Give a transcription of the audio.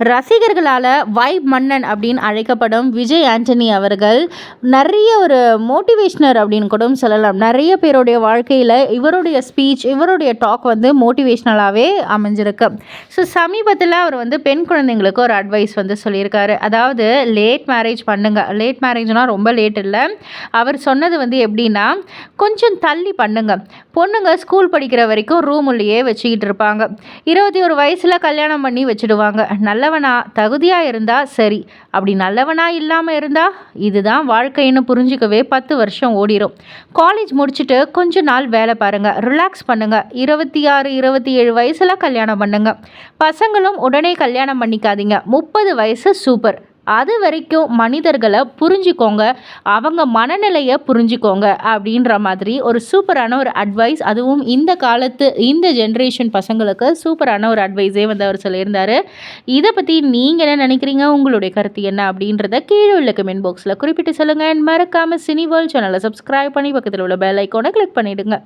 ரசிகர்களால் vibe மன்னன் அப்படின்னு அழைக்கப்படும் விஜய் ஆண்டனி அவர்கள் நிறைய ஒரு மோட்டிவேஷ்னர் அப்படின்னு கூட சொல்லலாம். நிறைய பேருடைய வாழ்க்கையில் இவருடைய ஸ்பீச் இவருடைய டாக் வந்து மோட்டிவேஷ்னலாகவே அமைஞ்சிருக்கு. ஸோ சமீபத்தில் அவர் வந்து பெண் குழந்தைங்களுக்கு ஒரு அட்வைஸ் வந்து சொல்லியிருக்காரு. அதாவது லேட் மேரேஜ் பண்ணுங்கள் லேட் மேரேஜ்னால் ரொம்ப லேட் இல்லை. அவர் சொன்னது வந்து எப்படின்னா கொஞ்சம் தள்ளி பண்ணுங்கள் பொண்ணுங்க ஸ்கூல் படிக்கிற வரைக்கும் ரூமுள்ளையே வச்சுக்கிட்டு இருப்பாங்க. இருபத்தி ஒரு வயசில் கல்யாணம் பண்ணி வச்சுடுவாங்க. நல்ல நல்லவனா தகுதியாக இருந்தால் சரி. அப்படி நல்லவனா இல்லாமல் இருந்தால் இதுதான் வாழ்க்கைன்னு புரிஞ்சுக்கவே பத்து வருஷம் ஓடிடும் காலேஜ் முடிச்சுட்டு கொஞ்ச நாள் வேலை பாருங்கள் ரிலாக்ஸ் பண்ணுங்கள் இருபத்தி ஆறு இருபத்தி ஏழு வயசில் கல்யாணம் பண்ணுங்கள் பசங்களும் உடனே கல்யாணம் பண்ணிக்காதீங்க. முப்பது வயசு சூப்பர் அது வரைக்கும் மனிதர்களை புரிஞ்சுக்கோங்க. அவங்க மனநிலையை புரிஞ்சுக்கோங்க அப்படின்ற மாதிரி ஒரு சூப்பரான ஒரு அட்வைஸ் அதுவும் இந்த காலத்து இந்த ஜென்ரேஷன் பசங்களுக்கு சூப்பரான ஒரு அட்வைஸே வந்து அவர் சொல்லியிருந்தார். இதை பற்றி நீங்கள் என்ன நினைக்கிறீங்க? உங்களுடைய கருத்து என்ன அப்படின்றத கீழே உள்ள கமெண்ட் பாக்ஸில் குறிப்பிட்டு சொல்லுங்கள் மறக்காமல் சினி வேர்ல்ட் சேனலை சப்ஸ்கிரைப் பண்ணி பக்கத்தில் உள்ள பெல் ஐக்கோனை கிளிக் பண்ணிவிடுங்க